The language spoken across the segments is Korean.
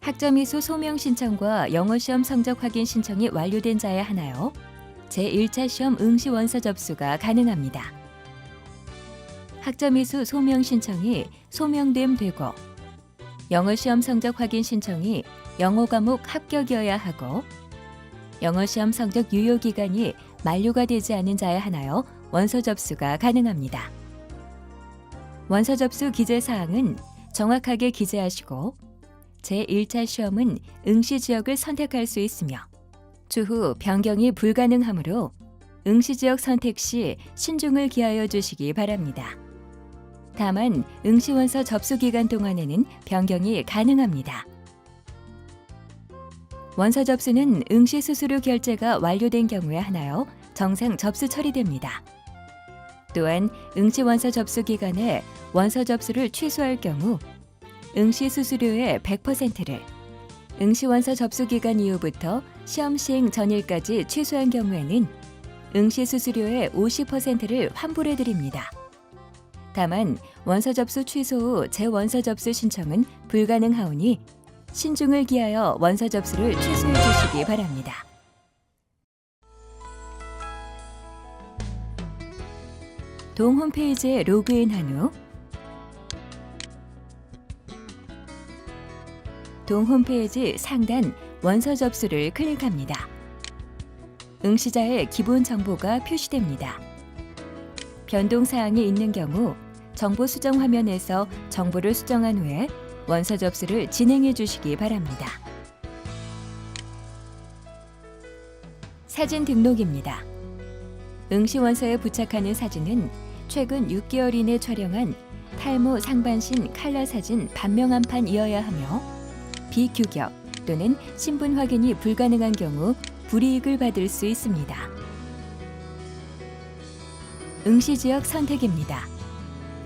학점이수 소명 신청과 영어 시험 성적 확인 신청이 완료된 자에 하나요? 제1차 시험 응시 원서 접수가 가능합니다. 학점이수 소명 신청이 소명됨 되고 영어 시험 성적 확인 신청이 영어 과목 합격이어야 하고 영어 시험 성적 유효 기간이 만료가 되지 않은 자에 하나요? 원서 접수가 가능합니다. 원서 접수 기재 사항은 정확하게 기재하시고 제1차 시험은 응시 지역을 선택할 수 있으며 추후 변경이 불가능하므로 응시 지역 선택 시 신중을 기하여 주시기 바랍니다. 다만 응시 원서 접수 기간 동안에는 변경이 가능합니다. 원서 접수는 응시 수수료 결제가 완료된 경우에 하나요. 정상 접수 처리됩니다. 또한 응시 원서 접수 기간에 원서 접수를 취소할 경우 응시 수수료의 100%를 응시 원서 접수 기간 이후부터 시험 시행 전일까지 취소한 경우에는 응시 수수료의 50%를 환불해 드립니다. 다만 원서 접수 취소 후 재원서 접수 신청은 불가능하오니 신중을 기하여 원서 접수를 취소해 주시기 바랍니다. 동 홈페이지에 로그인한 후 동 홈페이지 상단 원서 접수를 클릭합니다. 응시자의 기본 정보가 표시됩니다. 변동 사항이 있는 경우 정보 수정 화면에서 정보를 수정한 후에 원서 접수를 진행해 주시기 바랍니다. 사진 등록입니다. 응시 원서에 부착하는 사진은 최근 6개월 이내 촬영한 탈모 상반신 칼라 사진 반명 한 판이어야 하며 비규격 또는 신분 확인이 불가능한 경우 불이익을 받을 수 있습니다. 응시 지역 선택입니다.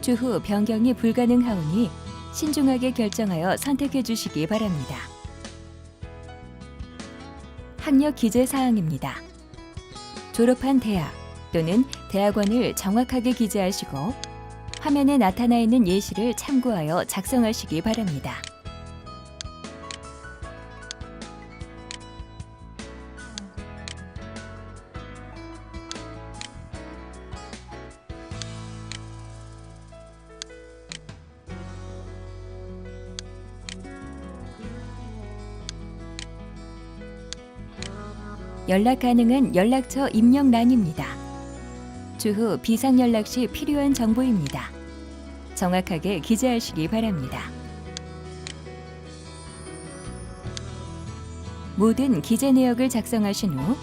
추후 변경이 불가능하오니 신중하게 결정하여 선택해 주시기 바랍니다. 학력 기재 사항입니다. 졸업한 대학 또는 대학원을 정확하게 기재하시고 화면에 나타나 있는 예시를 참고하여 작성하시기 바랍니다. 연락 가능한 연락처 입력란입니다. 추후 비상 연락 시 필요한 정보입니다. 정확하게 기재하시기 바랍니다. 모든 기재 내역을 작성하신 후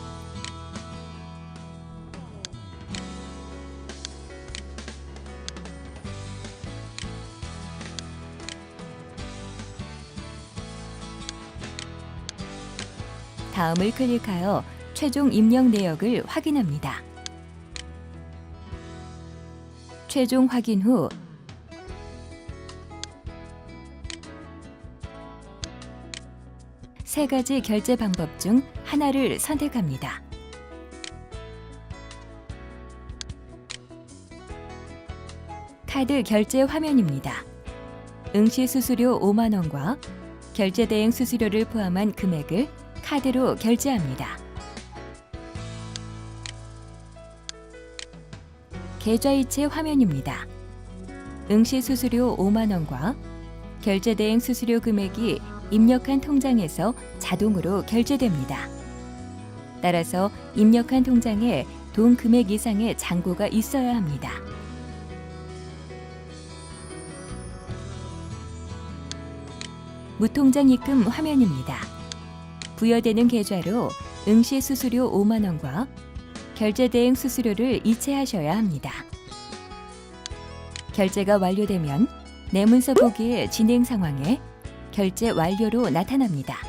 다음을 클릭하여 최종 입력 내역을 확인합니다. 최종 확인 후 세 가지 결제 방법 중 하나를 선택합니다. 카드 결제 화면입니다. 응시 수수료 5만 원과 결제 대행 수수료를 포함한 금액을 카드로 결제합니다. 계좌이체 화면입니다. 응시 수수료 5만 원과 결제 대행 수수료 금액이 입력한 통장에서 자동으로 결제됩니다. 따라서 입력한 통장에 돈 금액 이상의 잔고가 있어야 합니다. 무통장 입금 화면입니다. 부여되는 계좌로 응시 수수료 5만 원과 결제 대행 수수료를 이체하셔야 합니다. 결제가 완료되면 내 문서 보기의 진행 상황에 결제 완료로 나타납니다.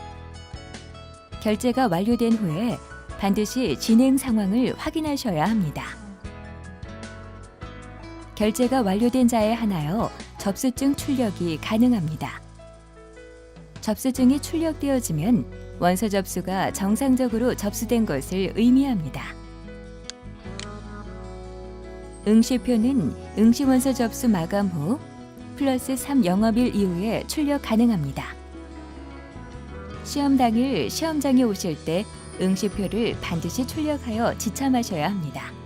결제가 완료된 후에 반드시 진행 상황을 확인하셔야 합니다. 결제가 완료된 자에 한하여 접수증 출력이 가능합니다. 접수증이 출력되어지면 원서 접수가 정상적으로 접수된 것을 의미합니다. 응시표는 응시원서 접수 마감 후 플러스 3 영업일 이후에 출력 가능합니다. 시험 당일 시험장에 오실 때 응시표를 반드시 출력하여 지참하셔야 합니다.